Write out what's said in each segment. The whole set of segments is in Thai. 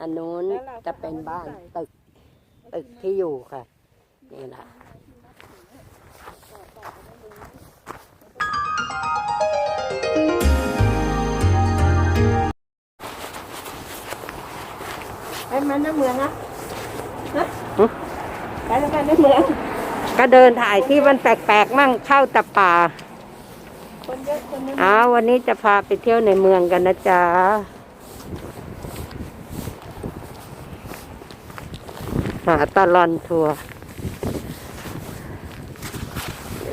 อันนู้นแล้วเราก็จะเป็นบ้านเอาไว้ใส่ตึกตึกที่อยู่ค่ะ นี่แหละไปมันน้ำเมืองอะฮะไปแล้วกันน้ำเมือง ก็เดินถ่ายที่มันแปลกๆ มั่งเข้าแตะป่าคนเยอะคนนั้นอ้าววันนี้จะพาไปเที่ยวในเมืองกันนะจ๊ะ หาตลอนทัวร์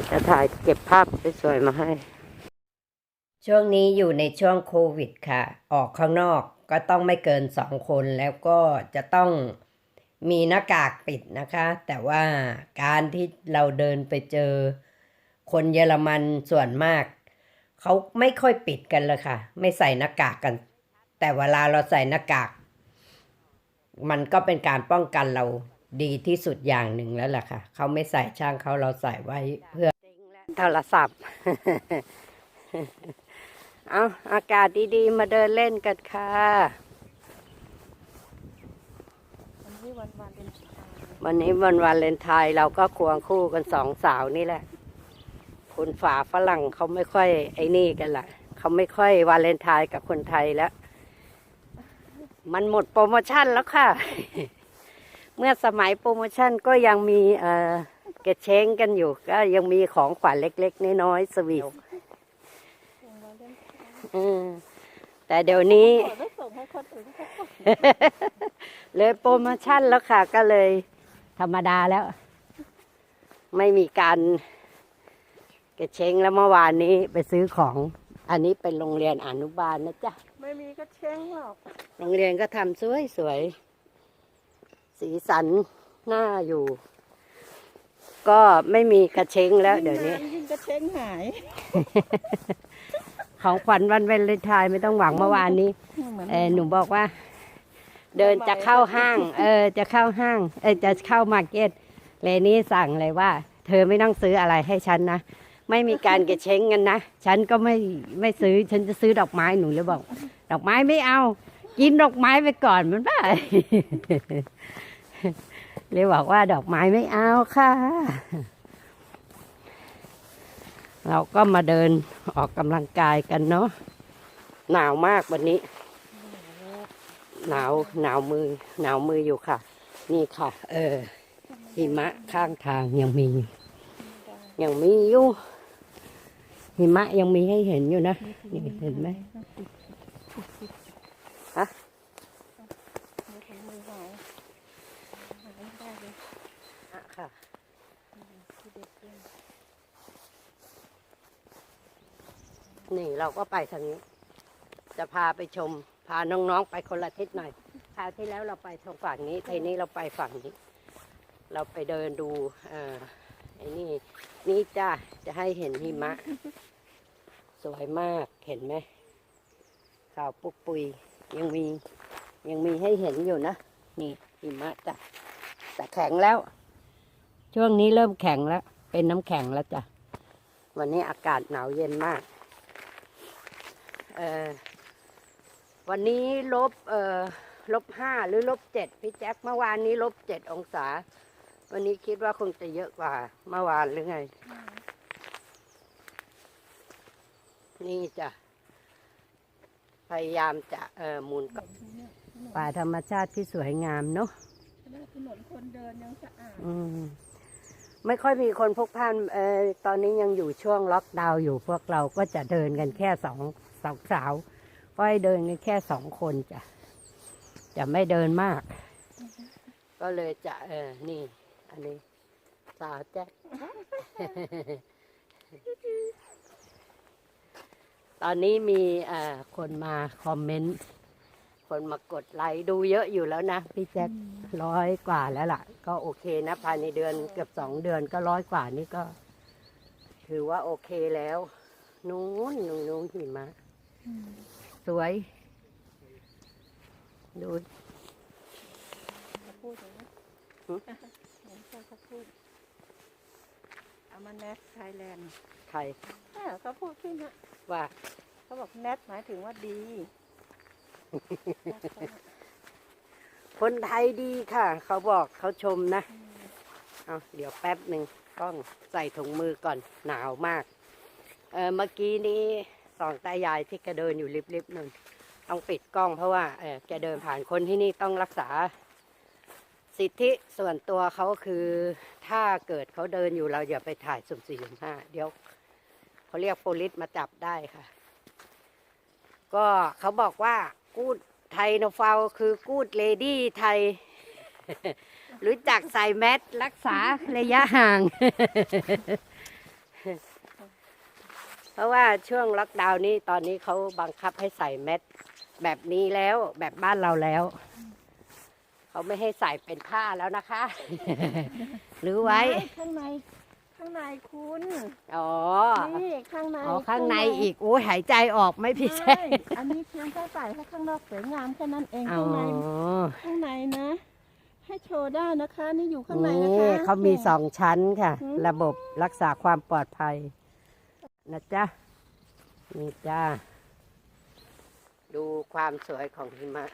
จะถ่ายเก็บภาพสวยๆมาให้ ช่วงนี้อยู่ในช่วงโควิดค่ะ ออกข้างนอกก็ต้องไม่เกินสองคนแล้วก็จะต้องมีหน้ากากปิดนะคะ แต่ว่าการที่เราเดินไปเจอ คนเยอรมันส่วนมาก เขาไม่ค่อยปิดกันเลยค่ะ ไม่ใส่หน้ากากกัน แต่เวลาเราใส่หน้ากาก มันก็เป็นการป้องกันเราดีที่สุดอย่างหนึ่งแล้วล่ะค่ะ เขาไม่ใส่ช่างเขาเราใส่ไว้เพื่อโทรศัพท์ เอาอากาศดีๆ มาเดินเล่นกันค่ะ วันที่วันวันเป็นสุดท้ายวันนี้วันวาเลนไทน์เราก็ควงคู่กันสองสาวนี่แหละ คุณฝาฝรั่งเขาไม่ค่อยไอ้นี่กันละเขาไม่ค่อยวาเลนไทน์กับคนไทยแล้ว มันหมดโปรโมชั่นแล้วค่ะ เมื่อสมัยโปรโมชั่นก็ยังมีเอ่อเกระเช้งกันอยู่ ก็ยังมีของขวัญเล็ก ๆ น้อยๆสวีทวันวันเล่นอืมแต่เดี๋ยวนี้ขอไม่ส่งให้คนอื่นเขาก่อนเลยโปรโมชั่นแล้วค่ะ ก็เลยธรรมดาแล้ว ไม่มีการเกระเช้งแล้วเมื่อวานนี้ไปซื้อของ อันนี้เป็นโรงเรียนอนุบาลนะจ๊ะ ไม่มีก็เช้งหรอกโรงเรียนก็ทำสวยสวยๆสีสันน่าอยู่ ก็ไม่มีกระเช้งแล้วเดี๋ยวนี้ ยิ่งก็เช้งหาย ของขวัญวันวาเลนไทน์ไม่ต้องหวังเมื่อวานนี้ เหมือน เออหนูบอกว่า เดินจะเข้าห้าง เออ จะเข้าห้าง เออจะเข้ามาร์เก็ตเลนี่สั่งเลยว่า เธอไม่ต้องซื้ออะไรให้ฉันนะ ไม่มีการกระเช้งกันนะ ฉันก็ไม่ไม่ซื้อ ฉันจะซื้อดอกไม้หนูเลยบอก ดอกไม้ไม่เอา กินดอกไม้ไปก่อนมันบ้าเลยบอกว่าดอกไม้ไม่เอาค่ะ เราก็มาเดินออกกำลังกายกันเนาะหนาวมากวันนี้ หนาวหนาวมือ หนาวมืออยู่ค่ะ นี่ค่ะ เออหิมะข้างทางยังมี ยังมีอยู่หิมะยังมีให้เห็นอยู่นะนี่เห็นไหม ฮะ มือหายหายไม่ได้เลย อะค่ะ ที่เด็กเล่น นี่เราก็ไปทางนี้ จะพาไปชม พาน้องๆไปคนละทิศหน่อยคราวที่แล้วเราไปทางฝั่งนี้ทีนี้เราไปฝั่งนี้ เราไปเดินดูเอ่อไอ้นี่ นี่จ้าจะให้เห็นหิมะ สวยมากเห็นไหมขาวปุกปุยยังมียังมีให้เห็นอยู่นะ นี่หิมะจ้ะแต่แข็งแล้ว ช่วงนี้เริ่มแข็งแล้ว เป็นน้ำแข็งแล้วจ้ะวันนี้อากาศหนาวเย็นมาก วันนี้ลบเอ่อลบห้าหรือลบเจ็ดพี่แจ็คเมื่อวานนี้ลบเจ็ดองศา วันนี้คิดว่าคงจะเยอะกว่าเมื่อวานหรือไง นี่จ้ะพยายามจะเอ่อหมุนกับป่าธรรมชาติที่สวยงามเนาะถนนคนเดินยังสะอาด อืมไม่ค่อยมีคนพกพานเออตอนนี้ยังอยู่ช่วงล็อกดาวน์อยู่พวกเราก็จะเดินกันแค่สอง สองสาวก็ให้เดินกันแค่สองคนจ้ะจะไม่เดินมาก ก็เลยจะเออนี่ อันนี้ สาวแจ๊คตอนนี้มีเอ่อคนมาคอมเมนต์คนมากดไลค์ดูเยอะอยู่แล้วนะ พี่แจ๊คร้อยกว่าแล้วล่ะ ก็โอเคนะภายในเดือนเกือบสองเดือนก็ร้อยกว่านี่ก็ ถือว่าโอเคแล้ว นู้นนู้นนู้นหิมะ สวย ดูเขาพูดอย่างนี้หึเหมือนเขาพูดเอามาแนทไทยแลนด์ใครเขาพูดขึ้นนะว่าเขาบอกแนทหมายถึงว่าดี คนไทยดีค่ะ เขาบอกเขาชมนะเอาเดี๋ยวแป๊บหนึ่งกล้องใส่ถุงมือก่อนหนาวมาก เออเมื่อกี้นี้ส องตายายที่แกเดินอยู่ริบๆหนึ่งต้องปิดกล้องเพราะว่าเออแกเดินผ่านคนที่นี่ต้องรักษา สิทธิส่วนตัวเขาคือถ้าเกิดเขาเดินอยู่เราอย่าไปถ่ายสุ่มสี่สุ่มห้าเดี๋ยวเขาเรียกโปลิสมาจับได้ค่ะ ก็เขาบอกว่ากูดไทยโนฟาวคือกูดเลดี้ไทยรู้จักใส่แมสรักษาระยะห่าง เพราะว่าช่วงล็อกดาวน์นี้ตอนนี้เขาบังคับให้ใส่แมสแบบนี้แล้วแบบบ้านเราแล้ว เขาไม่ให้ใส่เป็นผ้าแล้วนะคะ หรือไว้ม่ข้างใน ข้างในคุณอ๋อ นี่ข้างในอ๋อข้างในอีกโอ้ยหายใจออกไหม่พี่แช่ใช่อันนี้เพียงแค่ใส่ให้ข้างนอกสวยงามแค่นั้นเองอ๋อข้างในข้างในนะ ให้โชว์ได้นะคะ นี่อยู่ข้างในนะนี่คะเขามีสองชั้นค่ะอืมระบบรักษาความปลอดภัย นะจ๊ะ นี่จ้า ดูความสวยของหิมะ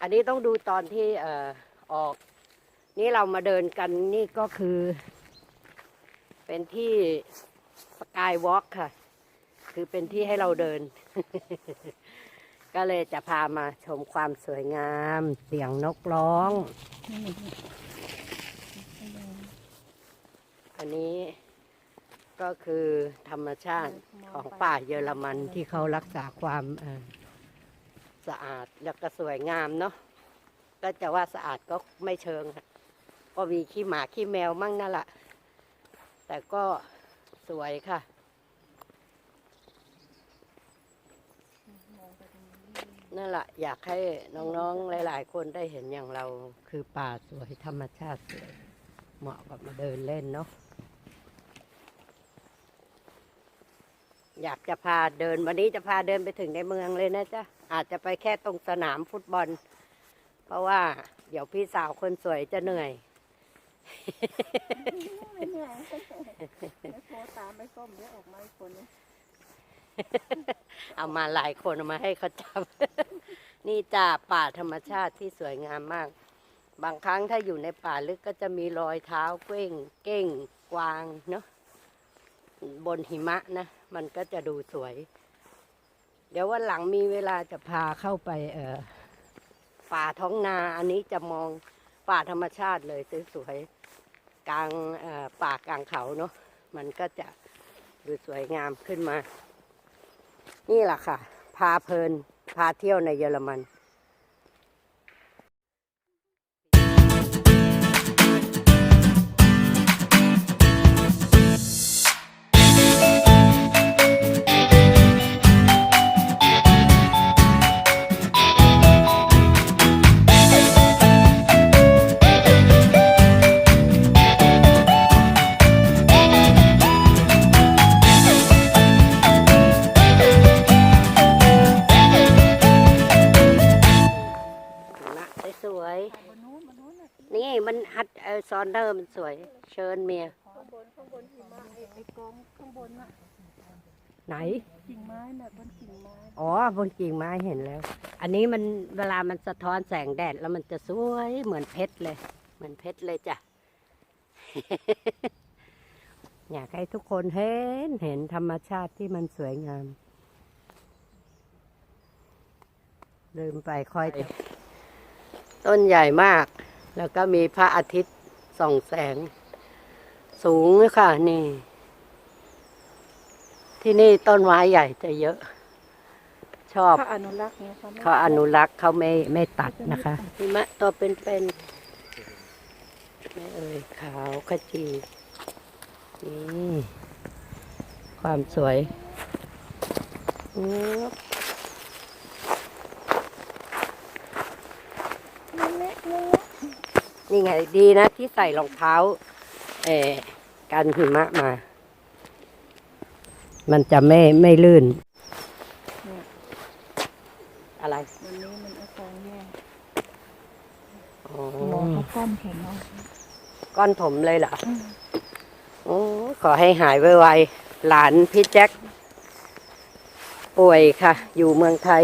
อันนี้ต้องดูตอนที่เอ่อออก นี่เรามาเดินกันนี่ก็คือ เป็นที่สกายวอล์กค่ะ คือเป็นที่ให้เราเดิน ก็เลยจะพามาชมความสวยงาม เสียงนกร้อง อันนี้ ก็คือธรรมชาติของป่าเยอรมันที่เขารักษาความเอ่อสะอาดแล้วก็สวยงามเนาะก็จะว่าสะอาดก็ไม่เชิงค่ะก็มีขี้หมาขี้แมวมั่งนั่นแหละแต่ก็สวยค่ะนั่นแหละอยากให้น้องๆ หลาย ๆ คนได้เห็นอย่างเราคือป่าสวยธรรมชาติสวยเหมาะกับมาเดินเล่นเนาะ อยากจะพาเดินวันนี้จะพาเดินไปถึงในเมืองเลยนะจ๊ะอาจจะไปแค่ตรงสนามฟุตบอล เพราะว่าเดี๋ยวพี่สาวคนสวยจะเหนื่อยไม่เหนื่อยไม่โทรตามไม่ส้มเดี๋ยวออกมาอีกคนนึงเอามาหลายคนเอามาให้เขาจับ นี่จ้าป่าธรรมชาติที่สวยงามมาก บางครั้งถ้าอยู่ในป่าลึกก็จะมีรอยเท้าเก้ง เก้งกวางเนาะบนหิมะนะ มันก็จะดูสวย เดี๋ยววันหลังมีเวลาจะพาเข้าไป เออป่าท้องนาอันนี้จะมองป่าธรรมชาติเลยสวยๆกลางออป่ากลางเขาเนาะมันก็จะดูสวยงามขึ้นมา นี่แหละค่ะ พาเพลิน พาเที่ยวในเยอรมัน ออซอนเดอร์มันสวย เชิญเมีย ข้างบนข้างบนหิมะไอ้ไอ้กองข้างบนน่ะไหน กิ่งไม้น่ะบนกิ่งไม้อ๋อบนกิ่งไม้เห็นแล้ว อันนี้มันเวลามันสะท้อนแสงแดดแล้วมันจะสวยเหมือนเพชรเลย เหมือนเพชรเลยจ้ะ อยากให้ทุกคนเห็นเห็นธรรมชาติที่มันสวยงาม ลืมไปค่อยจะต้นใหญ่มาก แล้วก็มีพระอาทิตย์ ส่องแสง สูงค่ะนี่ ที่นี่ต้นไม้ใหญ่จะเยอะ ชอบเขาอนุรักษ์ไงเขาไม่เขาอนุรักษ์เขาไม่ไม่ตัดนะคะหิมะตัวเป็นๆไม่เอ่ยขาวขจีนี่ความสวยอืม เล็กๆเล็ก นี่ไงดีนะที่ใส่รองเท้าเออกันหิมะมา มันจะไม่ไม่ลื่น อะไรๆวันนี้มันอาการแย่อ๋อหมอเขาก้อนแข็งเอาก้อนถมเลยเหรอโอ้ขอให้หายไวๆ หลานพี่แจ็คป่วยค่ะ อยู่เมืองไทย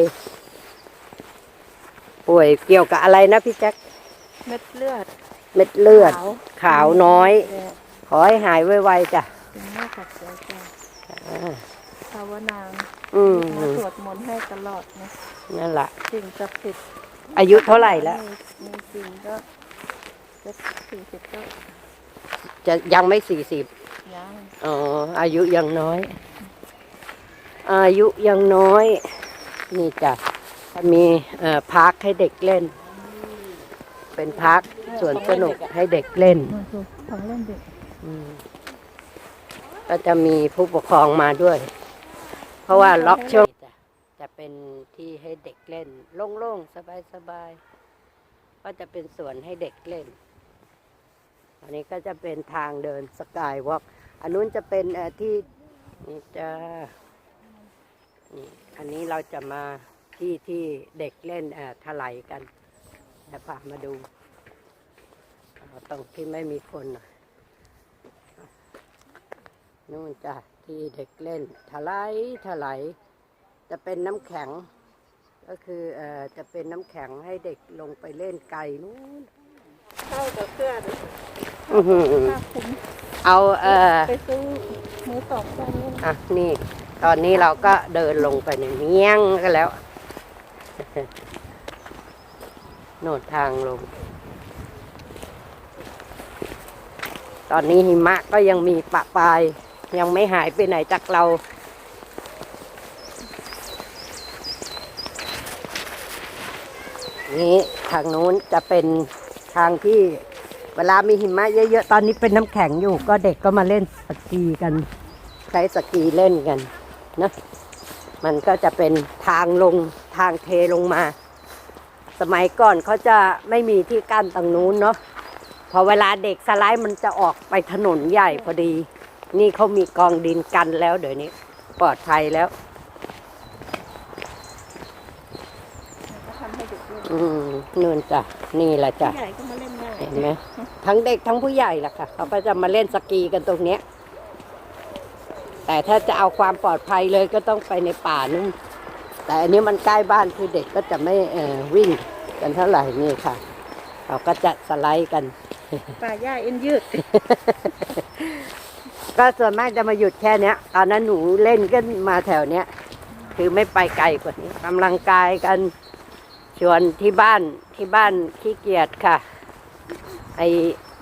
ป่วยเกี่ยวกับอะไรนะพี่แจ็ค เเม็ดเลือด เม็ดเลือด ขาว ขาวน้อย แดงขอให้หายไวๆจ้ะเป็นแม่ขัดใจจ้ะอ่าภาวนางอืมมาสวดมนต์ให้ตลอดนะนั่นแหละสิ่งศักดิ์สิทธิ์อายุเท่าไหร่แล้ว มีมีสิ่งก็จะสี่สิบก็จะยังไม่สี่สิบ ยังอ๋อ อายุยังน้อย อายุยังน้อย นี่จ้ะมีเอ่อพาร์คให้เด็กเล่น เป็นพาร์คสวนสนุกให้เด็กเล่นของเล่นเด็กก็จะมีผู้ปกครองมาด้วย เพราะว่าล็อกช่วงจะเป็นที่ให้เด็กเล่น โล่งๆ สบายๆ ก็จะเป็นสวนให้เด็กเล่น อันนี้ก็จะเป็นทางเดินสกายวอล์กอันนู้นจะเป็นที่นี่จะนี่อันนี้เราจะมาที่ที่เด็กเล่นเอ่อถลายกัน เดี๋ยวพามาดูเอาตรงที่ไม่มีคนหน่อยนู่นจ้ะที่เด็กเล่นถลายถลายจะเป็นน้ำแข็ง ก็คือเอ่อจะเป็นน้ำแข็งให้เด็กลงไปเล่นไกลนู้นเข้ากับเสื้อเลยอื้อหือผ้าคลุมเอาเอ่อไปซื้อมือสองแค่นี้นะอะนี่ ตอนนี้เราก็เดินลงไปในเมียงกันแล้ว โนดทางลง ตอนนี้หิมะก็ยังมีปะปลาย ยังไม่หายไปไหนจากเรา นี้ทางนู้นจะเป็นทางที่เวลามีหิมะเยอะๆ ตอนนี้เป็นน้ำแข็งอยู่ ก็เด็กก็มาเล่นสกีกัน ใช้สกีเล่นกันนะ มันก็จะเป็นทางลงทางเทลงมา สมัยก่อนเขาจะไม่มีที่กั้นตรงนู้นเนาะพอเวลาเด็กสไลด์มันจะออกไปถนนใหญ่พอดี นี่เขามีกองดินกันแล้วเดี๋ยวนี้ ปลอดภัยแล้วก็ทำให้เด็กเล่นอืมนู่นจ้ะนี่แหละจ้ะ ผู้ใหญ่ก็มาเล่นได้เห็นไหมทั้งเด็กทั้งผู้ใหญ่ล่ะค่ะ เขาก็จะมาเล่นสกีกันตรงเนี้ย แต่ถ้าจะเอาความปลอดภัยเลยก็ต้องไปในป่านู่น แต่อันนี้มันใกล้บ้านคือเด็กก็จะไม่เอ่อวิ่งกันเท่าไหร่นี่ค่ะเขาก็จะสไลด์กันป่าหญ้าเอ็นยืด ก็ส่วนมากจะมาหยุดแค่เนี้ยตอนนั้นหนูเล่นก็มาแถวเนี้ยคือไม่ไปไกลกว่านี้กำลังกายกันชวนที่บ้านที่บ้านขี้เกียจค่ะ ไอ้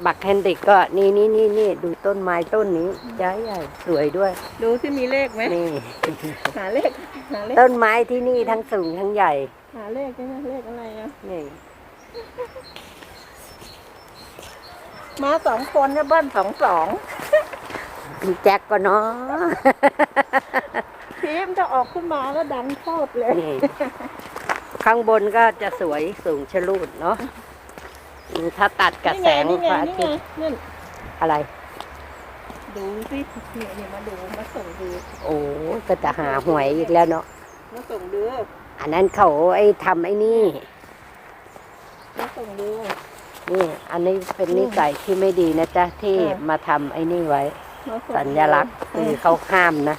บักแฮนดิกก็นี่นี่นี่นี่ดูต้นไม้ต้นนี้ใหญ่ใหญ่สวยด้วย ดูที่มีเลขไหมนี่ หาเลขหาเลขต้นไม้ที่นี่ทั้งสูงทั้งใหญ่ หาเลขใช่ไหมเลขอะไรอะนี่มาสองคนเนี่ยเบิ้ลสองสองพี่แจ็คก็เนาะพีมจะออกขึ้นมาแล้วดังโคตรเลยนี่ข้างบนก็จะสวยสูงชะลูดเนาะอืม ถ้าตัดกับแสงนี่พไงระอานี่ทิไงตย์นี่นอะไร ดูสินี่นี่มาดูมาส่งดูโอ้ก็จะหาหวยอีกแล้วเนาะมาส่งดูอันนั้นเขาไอ้ทำไอ้นี่มาส่งดู นี่ อันนี้เป็นนิสัยที่ไม่ดีนะจ๊ะที่เออมาทำไอ้นี่ไว้ มาส่งดูสัญลักษณ์คือเขาห้ามนะ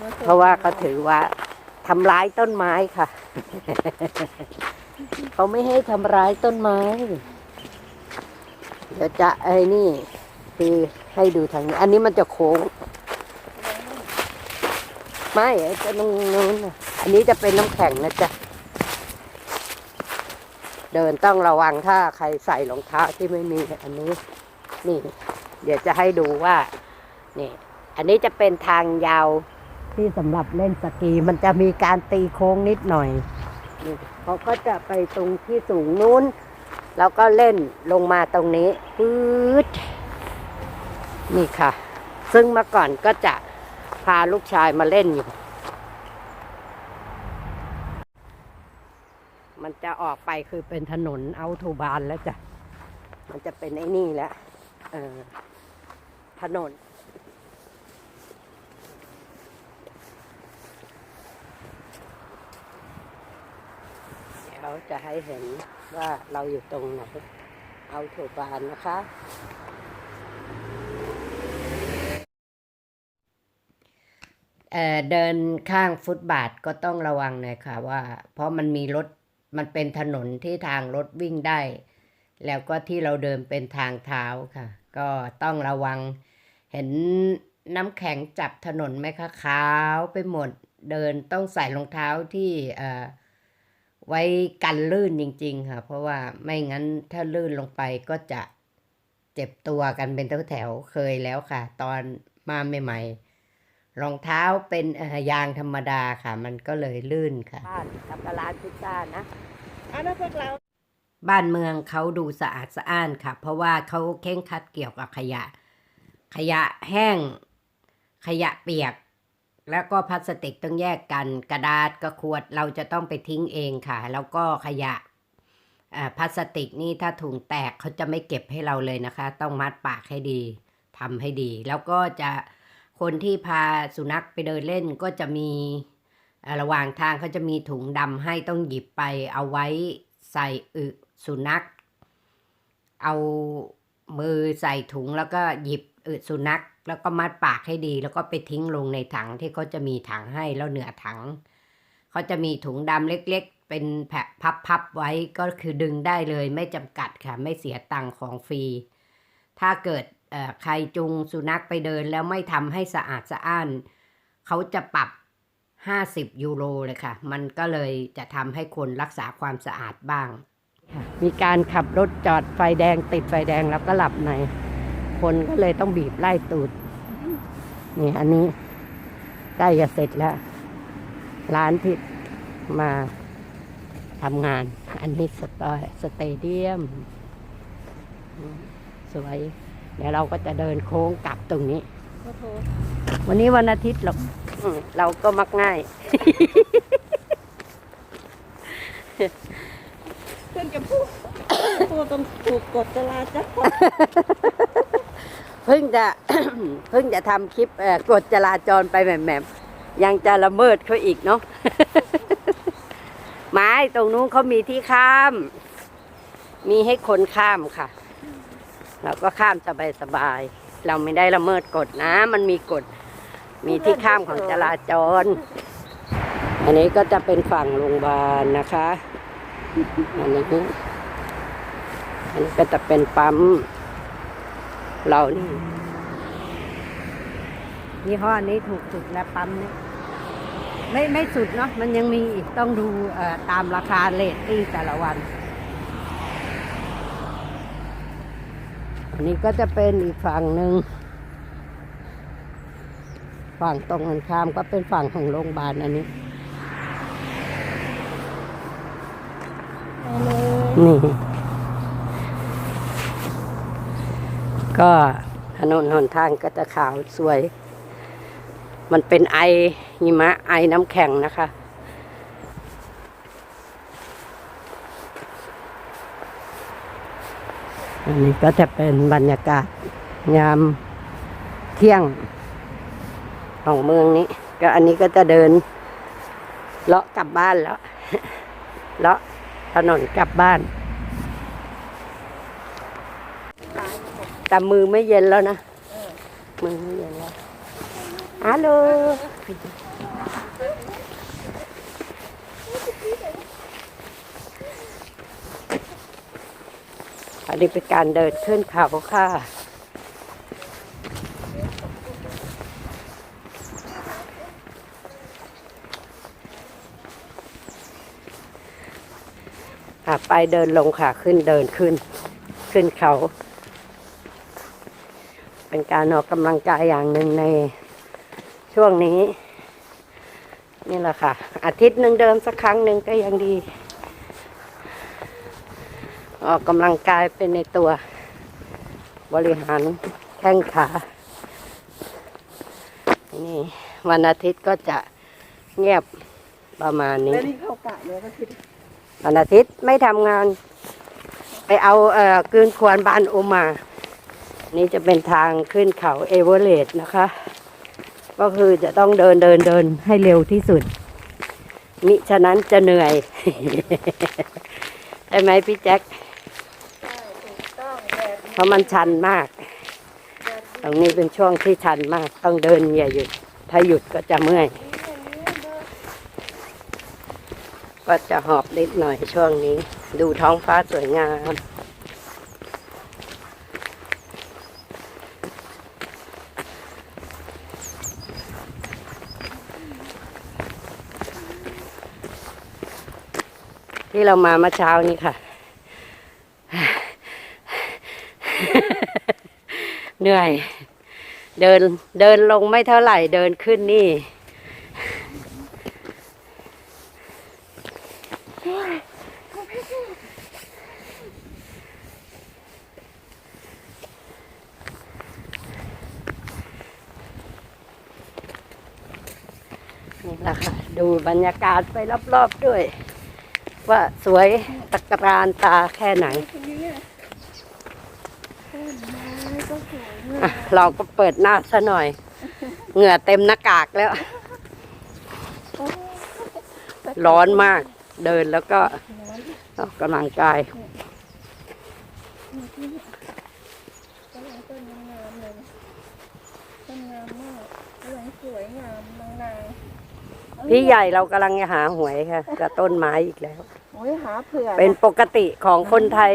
มส่งเพราะว่าเขาถือว่าทำร้ายต้นไม้ค่ะ เขาไม่ให้ทำร้ายต้นไม้ เดี๋ยวจะไอ้นี่คือให้ดูทางนี้ อันนี้มันจะโค้ง ไม่จะตรงนู้นอันนี้จะเป็นน้ำแข็งนะจ๊ะ เดินต้องระวังถ้าใครใส่รองเท้าที่ไม่มี อันนี้ นี่ เดี๋ยวจะให้ดูว่า นี่ อันนี้จะเป็นทางยาวที่สำหรับเล่นสกีมันจะมีการตีโค้งนิดหน่อยนี่เขาก็จะไปตรงที่สูงนู้น แล้วก็เล่นลงมาตรงนี้ปื๊ดนี่ค่ะ ซึ่งเมื่อก่อนก็จะพาลูกชายมาเล่นอยู่ มันจะออกไปคือเป็นถนนเอาโทบานแล้วจ้ะ มันจะเป็นไอ้นี่แล้วถนนเดี๋ยวจะให้เห็น ว่าเราอยู่ตรงไหน เอาโทบานนะคะเเดินข้างฟุตบาทก็ต้องระวังหน่อยค่ะว่า เพราะมันมีรถมันเป็นถนนที่ทางรถวิ่งได้ แล้วก็ที่เราเดินเป็นทางเท้าค่ะ ก็ต้องระวังเห็นน้ำแข็งจับถนนไหมคะขาวไปหมดเดินต้องใส่รองเท้าที่เอ่อ ไว้กันลื่นจริงๆค่ะ เพราะว่าไม่งั้นถ้าลื่นลงไปก็จะเจ็บตัวกันเป็นแถวๆเคยแล้วค่ะ ตอนมาใหม่ๆรองเท้าเป็นเอ่อยางธรรมดาค่ะ มันก็เลยลื่นค่ะบ้านกับร้านพิซซ่านะอะแล้วพวกเราบ้านเมืองเขาดูสะอาดสะอ้านค่ะ เพราะว่าเขาเข่งครัดเกี่ยวกับขยะ ขยะแห้ง ขยะเปียก แล้วก็พลาสติกต้องแยกกัน กระดาษกับขวดเราจะต้องไปทิ้งเองค่ะ แล้วก็ขยะพลาสติกนี่ถ้าถุงแตกเขาจะไม่เก็บให้เราเลยนะคะ ต้องมัดปากให้ดีทำให้ดี แล้วก็จะคนที่พาสุนัขไปเดินเล่นก็จะมีระหว่างทางเขาจะมีถุงดำให้ต้องหยิบไปเอาไว้ใส่อึสุนัข เอามือใส่ถุงแล้วก็หยิบ อึสุนัข แล้วก็มัดปากให้ดี แล้วก็ไปทิ้งลงในถังที่เขาจะมีถังให้แล้วเหนือถังเขาจะมีถุงดำเล็กๆ เป็นแผ่พับๆไว้ก็คือดึงได้เลยไม่จำกัดค่ะ ไม่เสียตังค์ของฟรี ถ้าเกิดใครจูงสุนัขไปเดินแล้วไม่ทำให้สะอาดสะอ้านเขาจะปรับ 50 ยูโรเลยค่ะ มันก็เลยจะทำให้คนรักษาความสะอาดบ้าง มีการขับรถจอดไฟแดงติดไฟแดงแล้วก็หลับใน คนก็เลยต้องบีบไล่ตูดนี่อันนี้ใกล้จะเสร็จแล้ว ร้านที่มาทำงาน อันนี้สตอยสเตเดียม สวย เดี๋ยวเราก็จะเดินโค้งกลับตรงนี้ วันนี้วันอาทิตย์หรอกเราก็มักง่าย เพิ่งจะพูดพูดต้องถูกกฎจราจร เพิ่งจะ เพิ่งจะทำคลิปกฎจราจรไปแหม่มๆยังจะละเมิดเขาอีกเนาะไม้ตรงนู้นเขามีที่ข้าม มีให้คนข้ามค่ะ เราก็ข้ามสบายๆเราไม่ได้ละเมิดกฎนะ มันมีกฎ มีที่ข้ามของจราจร อันนี้ก็จะเป็นฝั่งโรงพยาบาลนะคะ อันนี้ อันนี้ก็จะเป็นปั๊ม เรานี่ยี่ห้อนี้ถูกสุดแล้วปั๊มนี้ไม่ไม่สุดเนาะมันยังมีอีกต้องดูเอ่อตามราคาเลทติ้งแต่ละวัน อันนี้ก็จะเป็นอีกฝั่งหนึ่ง ฝั่งตรงกันข้ามก็เป็นฝั่งของโรงพยาบาลอันนี้ นี่ ก็ถนนหนทางก็จะขาวสวย มันเป็นไอหิมะไอน้ำแข็งนะคะอันนี้ก็จะเป็นบรรยากาศยามเที่ยงของเมืองนี้ ก็อันนี้ก็จะเดินเลาะกลับบ้านแล้วเลาะถนนกลับบ้าน แต่มือไม่เย็นแล้วนะ มือไม่เย็นแล้วฮัลโหลอันนี้เป็นการเดินขึ้นเขาค่ะค่ะไปเดินลงค่ะขึ้นเดินขึ้น ขึ้นเขา เป็นการออกกำลังกายอย่างหนึ่งในช่วงนี้ นี่แหละค่ะ อาทิตย์หนึ่งเดินสักครั้งหนึ่งก็ยังดี ออกกำลังกายเป็นในตัว บริหารแข้งขานี่วันอาทิตย์ก็จะเงียบประมาณนี้แล้วนี่เข้ากะเลยก็คือวันอาทิตย์ไม่ทำงาน ไปเอาเอ่อกลืนควรบานโอมา นี่จะเป็นทางขึ้นเขาเอเวอเรสต์นะคะ ก็คือจะต้องเดินเดินเดินให้เร็วที่สุด มิฉะนั้นจะเหนื่อย ใช่ไหมพี่แจ็คใช่ถูกต้องแบบเพราะมันชันมาก ตรงนี้เป็นช่วงที่ชันมาก ต้องเดินอย่าหยุด ถ้าหยุดก็จะเมื่อย ก็จะหอบนิดหน่อยช่วงนี้ ดูท้องฟ้าสวยงาม ที่เรามาเมื่อเช้านี้ค่ะ เหนื่อย เดินเดินลงไม่เท่าไหร่เดินขึ้นนี่ นี่แหละค่ะ ดูบรรยากาศไปรอบๆด้วย ว่าสวยตะกรานตาแค่ไหนตรงนี้เนี่ยต้นไม้ก็สวยเราก็เปิดหน้าซะหน่อย เหงื่อเต็มหน้ากากแล้ว ร้อนมาก เดินแล้วก็ออกกำลังกายพี่ใหญ่เรากำลังจะหาหวยค่ะกับต้นไม้อีกแล้ว ยหาเผื่อเป็นปกติของคนไทย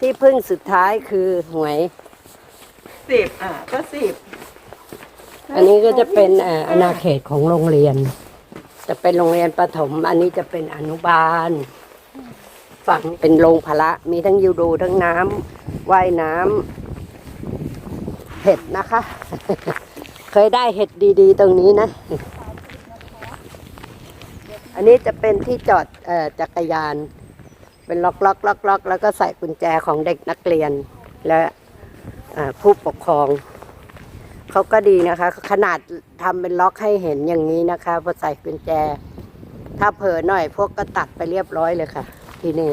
ที่พึ่งสุดท้ายคือหวย สิบอะก็สิบอันนี้ก็จะเป็นเอ่ออาณาเขตของโรงเรียน จะเป็นโรงเรียนประถม อันนี้จะเป็นอนุบาล ฝั่งเป็นโรงพละ มีทั้งยูโดทั้งน้ำว่ายน้ำเห็ดนะคะ เคยได้เห็ดดีๆ ตรงนี้นะ อันนี้จะเป็นที่จอดอจักรยาน เป็นล็อกล็อกล็อกล็อกแล้วก็ใส่กุญแจของเด็กนักเรียน และผู้ปกครอง เขาก็ดีนะคะ ขนาดทำเป็นล็อกให้เห็นอย่างนี้นะคะพอใส่กุญแจ ถ้าเผลอหน่อยพวกก็ตัดไปเรียบร้อยเลยค่ะ ที่นี่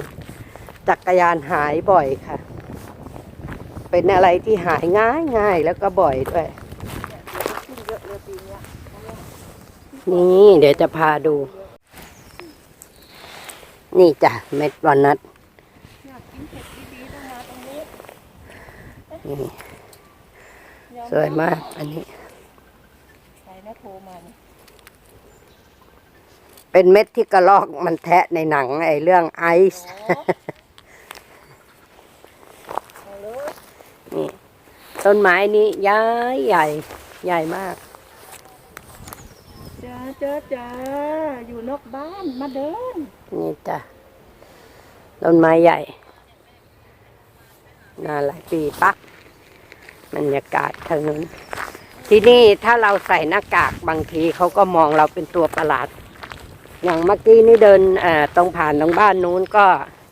จักรยานหายบ่อยค่ะ เป็นอะไรที่หายง่ายง่ายแล้วก็บ่อยด้วยนี่เดี๋ยวจะพาดู นี่จ้ะเม็ดวอลนัทอยากกินเผ็ดดีๆต้องมาตรงนี้นี่ยอสวยมากอันนี้ใส่นะโทรมาเนี่ยเป็นเม็ดที่กระลอกมันแทะในหนังไอ้เรื่องไอซ์เอาเลยนี่ต้นไม้นี้ย้ายใหญ่ใหญ่มาก จ้าจ้าจ้าอยู่นอกบ้านมาเดิน นี่จ้ะต้นไม้ใหญ่น่าหลายปีปักบรรยากาศทางนู้นที่นี่ถ้าเราใส่หน้ากากบางทีเขาก็มองเราเป็นตัวประหลาด อย่างเมื่อกี้นี่เดินตรงผ่านตรงบ้านนู้นก็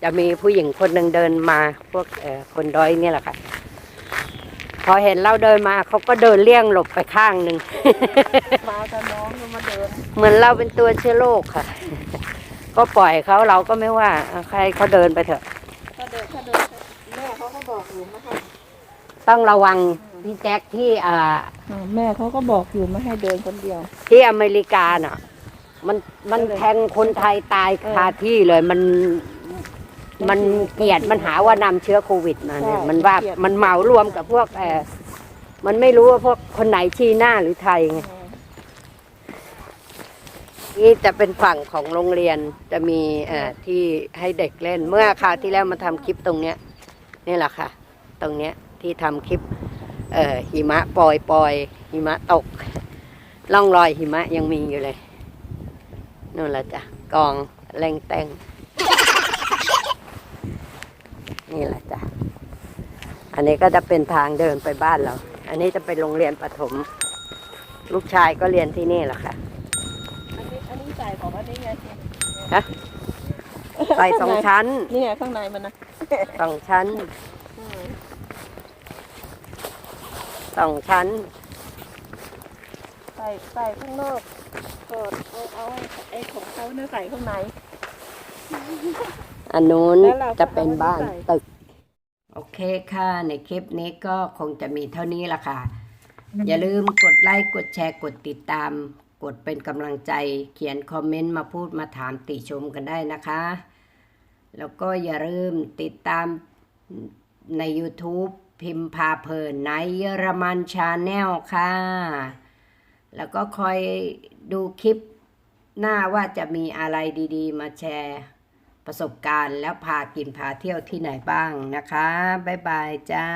จะมีผู้หญิงคนหนึ่งเดินมาพวกคนด้อยนี่แหละค่ะ อเห็นเราเดินมาเขาก็เดินเลี่ยงหลบไปข้างหนึ่ง มากับน้องก็มาเดิน เหมือนเราเป็นตัวเชื้อโรคค่ะ ก็ปล่อยเขาเราก็ไม่ว่าเอาใครเขาเดินไปเถอะถ้าเดินถ้าเดินแม่เขาก็บอกอยู่ไม่ให้ต้องระวังพี่แจ็คที่อ่าอ่าแม่เขาก็บอกอยู่ไม่ให้เดินคนเดียว ที่อเมริกาเนาะมันมันเลยแทงคนไทยตายเออคาที่เลยมัน มันเกลียดมันหาว่านำเชื้อโควิดมาเนี่ยใช่มันว่าเกลียด มันเหมารวมกับพวกเออมันไม่รู้ว่าพวกคนไหนชีหน้าหรือไทยไงนี่จะเป็นฝั่งของโรงเรียนจะมีเอ่อที่ให้เด็กเล่นเมื่อคราวที่แล้วมาทำคลิปตรงเนี้ยนี่แหละค่ะ ตรงเนี้ยที่ทำคลิปเอ่อหิมะปล่อยปล่อยหิมะตกร่องรอยหิมะยังมีอยู่เลยนู่นแหละจ้ะกองแรงแต่ง นี่แหละจ้ะ อันนี้ก็จะเป็นทางเดินไปบ้านเรา อันนี้จะเป็นโรงเรียนประถม ลูกชายก็เรียนที่นี่แหละค่ะ อันนี้อันนี้ใส่ของอันนี้ไงฮะใส่สองชั้น นี่ไงข้างในมันนะสองชั้นอืมสองชั้น ใส่ใส่ข้างนอกก็เอาเอาไอ้ของเขาเนี่ยใส่ข้างใน อันนู้นแล้วเราก็จะเป็นบ้านเอาไว้ใส่ตึก โอเคค่ะ ในคลิปนี้ก็คงจะมีเท่านี้ละค่ะ อย่าลืมกดไลค์ กดแชร์ กดติดตาม กดเป็นกำลังใจ เขียนคอมเมนต์มาพูดมาถามติชมกันได้นะคะ แล้วก็อย่าลืมติดตามใน YouTube พิมพ์พาเพลินในเยอรมันชาแนลค่ะ แล้วก็คอยดูคลิปหน้าว่าจะมีอะไรดี ๆ มาแชร์ ประสบการณ์แล้วพากินพาเที่ยวที่ไหนบ้างนะคะ บ๊ายบายจ้า